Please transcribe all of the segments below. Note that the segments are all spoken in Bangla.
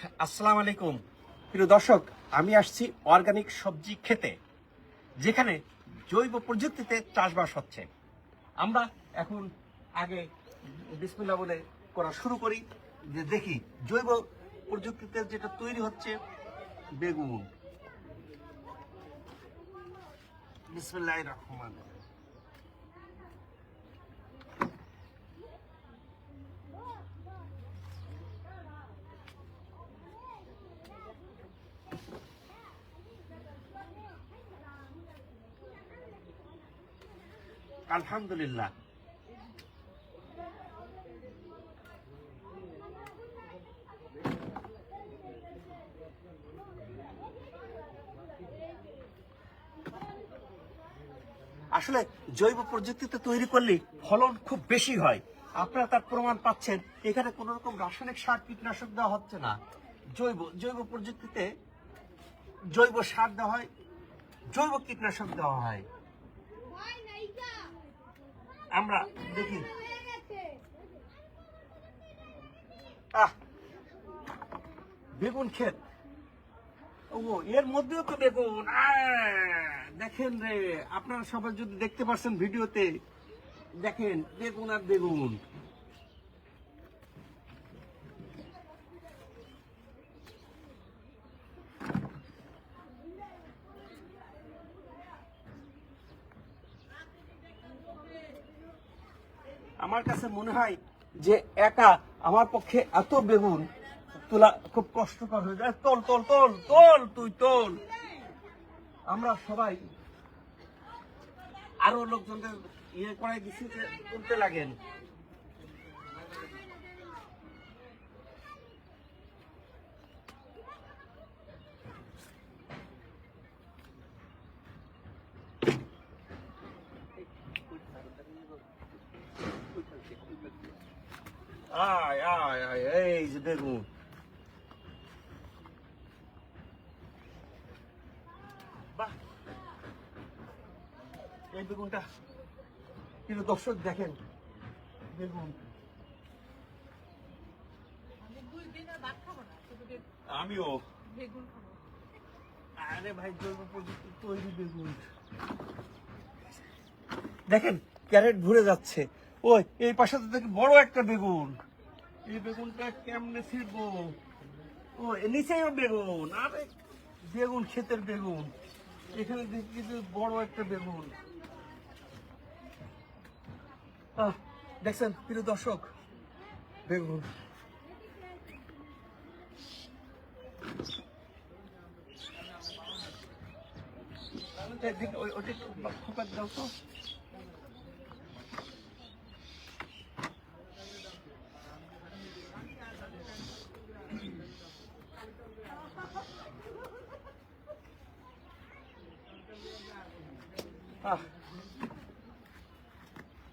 আসসালামু আলাইকুম প্রিয় দর্শক, আমি আসছি অর্গানিক সবজি খেতে, যেখানে জৈব প্রযুক্তিতে চাষবাস হচ্ছে। আমরা এখন আগে বিসমিল্লা বলে করা শুরু করি, যে দেখি জৈব প্রযুক্তিতে যেটা তৈরি হচ্ছে, বেগুন। বিসমিল্লাহ রহমান আলহামদুলিল্লাহ। আসলে জৈব প্রযুক্তিতে তৈরি করলে ফলন খুব বেশি হয়। আপনারা তার প্রমাণ পাচ্ছেন। এখানে কোনো রকম রাসায়নিক সার, কীটনাশক দেওয়া হচ্ছে না। জৈব জৈব প্রযুক্তিতে জৈব সার দেওয়া হয়, জৈব কীটনাশক দেওয়া হয়। আমরা দেখি। আহ, বেগুন ক্ষেত। ও এর মধ্যেও তো বেগুন। দেখেন রে, আপনারা সবাই যদি দেখতে পারছেন ভিডিওতে, দেখেন বেগুন আর বেগুন। আমার কাছে মনে হয় যে একা আমার পক্ষে এত বেগুন তোলা খুব কষ্টকর হয়ে যায়। তোল তোল তোল তোল, তুই তোল। আমরা সবাই আরও লোকজনদের ইয়ে করে দিচ্ছি যে তুলতে লাগেন। আয় আয় এই যে বেগুন বাহ এই আরে ভাই, জৈব প্রযুক্তি তৈরি বেগুন দেখেন, ক্যারেট ঘুরে যাচ্ছে। ওই, এই পাশে তো দেখি বড় একটা বেগুন এই বেগুনটা কেমনে ছিড়বো? ও নিচেও বেগুন। আরে, বেগুন, ক্ষেতের বেগুন। এখানে দেখি কিন্তু বড় একটা বেগুন। দেখছেন, প্রিয় দর্শক, বেগুন। ওটা খোপার দাও তো।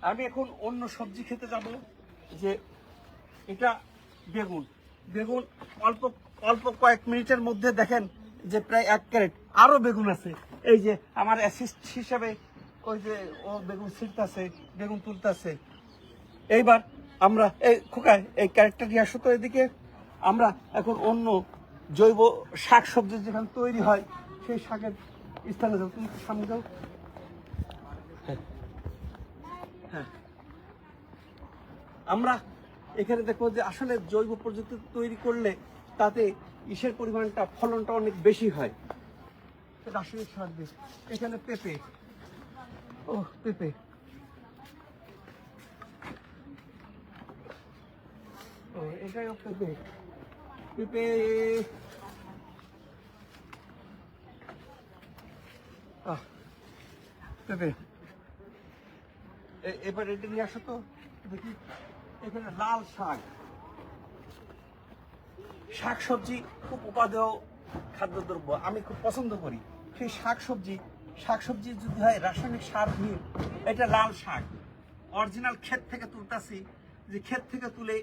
আমি এখন অন্য সবজি খেতে যাব যে এটা বেগুন। বেগুন অল্প অল্প কয়েক মিনিটের মধ্যে দেখেন যে প্রায় এক ক্যারেট আরও বেগুন আছে। এই যে আমার অ্যাসিস্ট হিসাবে ওই যে ও বেগুন ছিটতেছে বেগুন তুলতেছে। এইবার আমরা এই খোকায় এই ক্যারেটটা নিয়ে আসো তো এদিকে। আমরা এখন অন্য জৈব শাক সবজি যেখানে তৈরি হয়, সেই শাকের স্থানে যাও। তুমি সামনে যাও। হ্যাঁ। হ্যাঁ। আমরা এখানে দেখব যে আসলে জৈব প্রযুক্তি তৈরি করলে তাতে ইসের পরিমাণটা, ফলনটা অনেক বেশি হয়। রাসায়নিক সার দিয়ে। এখানে পেঁপে। ও পেঁপে। ও, এটাও পেঁপে। পেঁপে। পেঁপে। এবার এটা নিয়ে আসো তো। দেখি এখানে লাল শাক। শাক সবজি খুব উপাদেয় খাদ্যদ্রব্য। আমি খুব পছন্দ করি। সেই শাক সবজি শাক সবজি যদি হয় রাসায়নিক সার দিয়ে, এটা লাল শাক। অরিজিনাল ক্ষেত থেকে তুলতাছি। যে ক্ষেত থেকে তুলে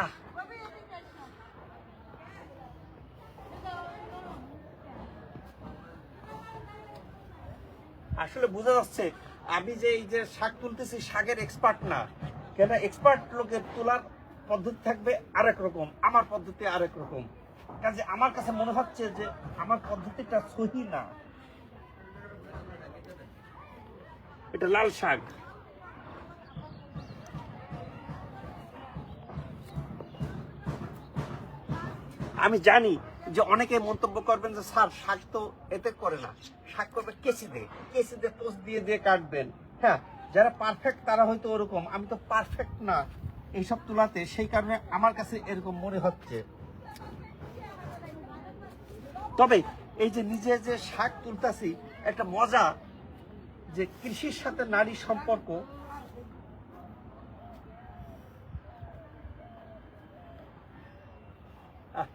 আহ আসলে বোঝা যাচ্ছে, আমি যে এই যে শাক তুলতেছি, শাকের এক্সপার্ট না। কেন? এক্সপার্ট লোকের তোলার পদ্ধতি থাকবে আরেক রকম, আমার পদ্ধতি আরেক রকম। কাজে আমার কাছে মনে হচ্ছে যে আমার পদ্ধতিটা সহি না। এটা লাল শাক। আমি জানি যে অনেকে মন্তব্য করবেন যে, স্যার, শাক তো এতে করে না। শাক করবে কেসি দিয়ে। কেসি দিয়ে পোস্ট দিয়ে দিয়ে কাটবেন। হ্যাঁ যারা পারফেক্ট তারা হয়তো ওরকম। আমি তো পারফেক্ট না। এইসব তোলাতে সেই কারণে আমার কাছে এরকম মনে হচ্ছে। তবে এই যে নিজে যে শাক তুলতাছি, একটা মজা যে কৃষির সাথে নারী সম্পর্ক আহ,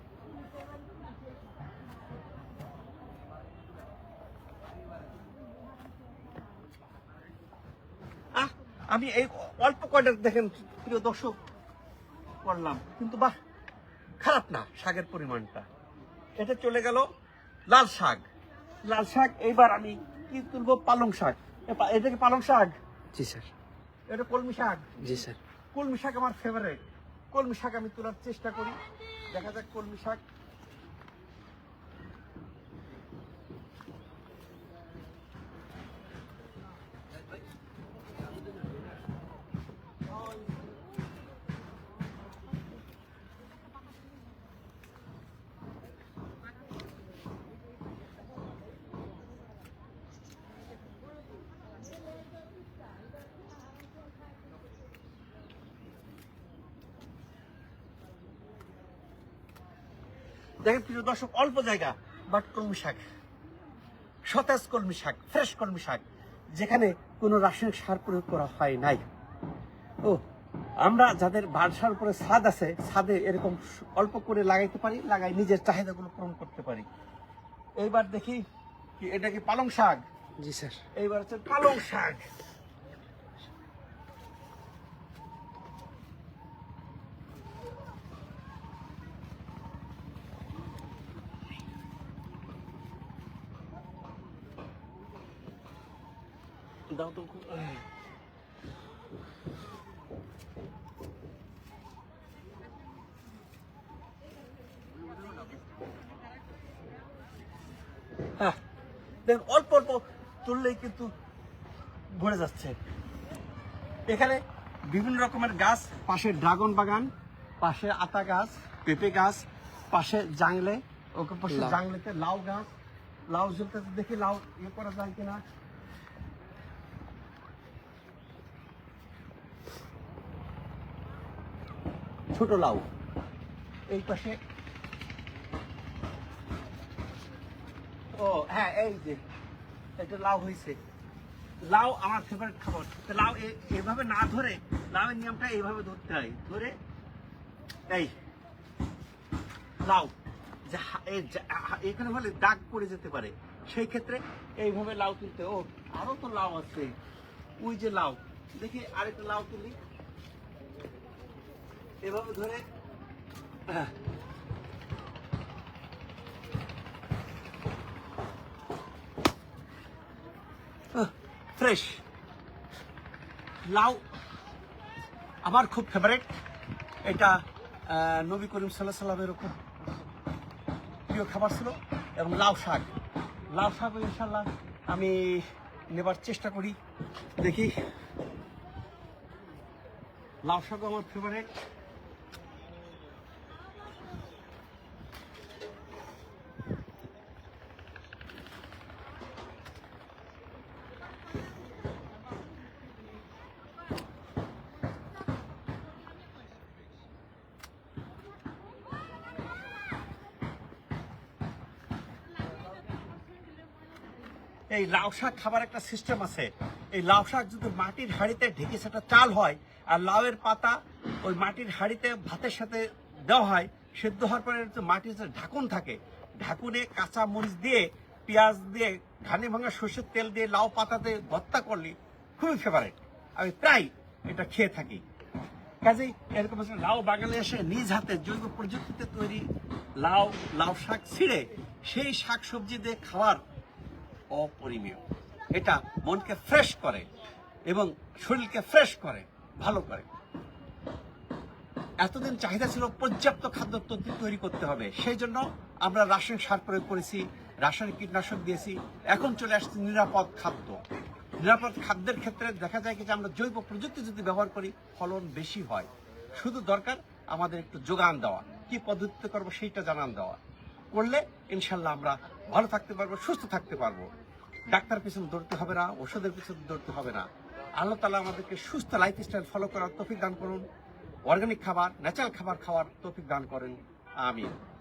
আহ, আমি এই অল্প কয়টা দেখেন প্রিয় দর্শক করলাম কিন্তু বাহ খারাপ না শাকের পরিমাণটা। এটা চলে গেল লাল শাক। লাল শাক এইবার আমি কি তুলবো? পালং শাক। এটা কি পালং শাক? জি স্যার। এটা কলমি শাক? জি স্যার। কলমি শাক আমার ফেভারিট কলমি শাক আমি তোলার চেষ্টা করি। দেখা যাক কলমি শাক দেখেন প্রিয় দর্শক অল্প জায়গা বাট কলমি শাক সতেজ কলমি শাক ফ্রেশ কলমি শাক যেখানে কোনো রাসায়নিক সার প্রয়োগ করা হয় নাই। ও আমরা যাদের বাসার উপরে ছাদ আছে ছাদে এরকম অল্প করে লাগাইতে পারি লাগাই নিজের চাহিদাগুলো পূরণ করতে পারি। এইবার দেখি কি এটা কি পালং শাক? জি স্যার। এইবার হচ্ছে পালং শাক। দাও তো আহ। হ্যাঁ দেখুন অল্প অল্প তুললেই কিন্তু ভরে যাচ্ছে। এখানে বিভিন্ন রকমের গাছ পাশে ড্রাগন বাগান পাশে আতা গাছ পেঁপে গাছ পাশে জাংলে ওকে পাশে জাংলেতে লাউ গাছ। লাউ জ্বলতে দেখি লাউ ইয়ে করা যায় কিনা। ছোট লাউ। এই পাশে। ও হ্যাঁ এই যে একটা লাউ হয়েছে লাউ আমার ফেভারিট খাবার। তো লাউ এ- এভাবে না ধরে, লাউয়ের নিয়মটা এইভাবে ধরতে হয়। ধরে, এই, লাউ। এখানে হলে দাগ পড়ে যেতে পারে। সেই ক্ষেত্রে এইভাবে লাউ তুলতে ও, আরও তো লাউ আছে। ওই যে লাউ। দেখি আরেকটা লাউ তুলি। এভাবে ধরে। ফ্রেশ লাউ, আমার খুব ফেভারিট এটা নবী করিম সাল্লাহ সাল্লামেরও খুব প্রিয় খাবার ছিল এবং লাউ শাক। লাউ শাক ইনশাল্লাহ আমি নেবার চেষ্টা করি। দেখি। লাউ শাকও আমার ফেভারিট এই লাউ শাক খাবার একটা সিস্টেম আছে। এই লাউ শাক যদি মাটির হাঁড়িতে ঢেকে সেটা চাল হয়, আর লাউয়ের পাতা ওই মাটির হাঁড়িতে ভাতের সাথে দেওয়া হয়, সেদ্ধ হওয়ার পরে মাটির যে ঢাকন থাকে, ঢাকুনে কাঁচা মরিচ দিয়ে, পেঁয়াজ দিয়ে, ঘানি ভাঙা সর্ষের তেল দিয়ে লাউ পাতাতে ভর্তা করলে খুবই ফেভারেট আমি প্রায় এটা খেয়ে থাকি। কাজেই এরকম লাউ বাগানে এসে নিজ হাতে জৈব প্রযুক্তিতে তৈরি লাউ লাউ শাক ছিঁড়ে সেই শাক সবজি দিয়ে খাওয়ার অপরিমেয়। এটা মনকে ফ্রেশ করে এবং শরীরকে ফ্রেশ করে, ভালো করে। এতদিন চাহিদা ছিল পর্যাপ্ত খাদ্য তৈরি- করতে হবে। সেই জন্য আমরা রাসায়নিক সার প্রয়োগ করেছি, রাসায়নিক কীটনাশক দিয়েছি। এখন চলে আসছে নিরাপদ খাদ্য। নিরাপদ খাদ্যের ক্ষেত্রে দেখা যায় কি যে আমরা জৈব প্রযুক্তি যদি ব্যবহার করি, ফলন বেশি হয়। শুধু দরকার আমাদের একটু যোগান দেওয়া। কি পদ্ধতিতে করব সেইটা জানান দেওয়া। করলে ইনশাল্লাহ আমরা ভালো থাকতে পারব, সুস্থ থাকতে পারব। ডাক্তার পিছনে দৌড়তে হবে না, ওষুধের পিছনে দৌড়তে হবে না। আল্লাহ তালা আমাদেরকে সুস্থ লাইফ স্টাইল ফলো করার তফিক দান করুন অর্গানিক খাবার ন্যাচারাল খাবার খাওয়ার তফিক দান করেন আচ্ছা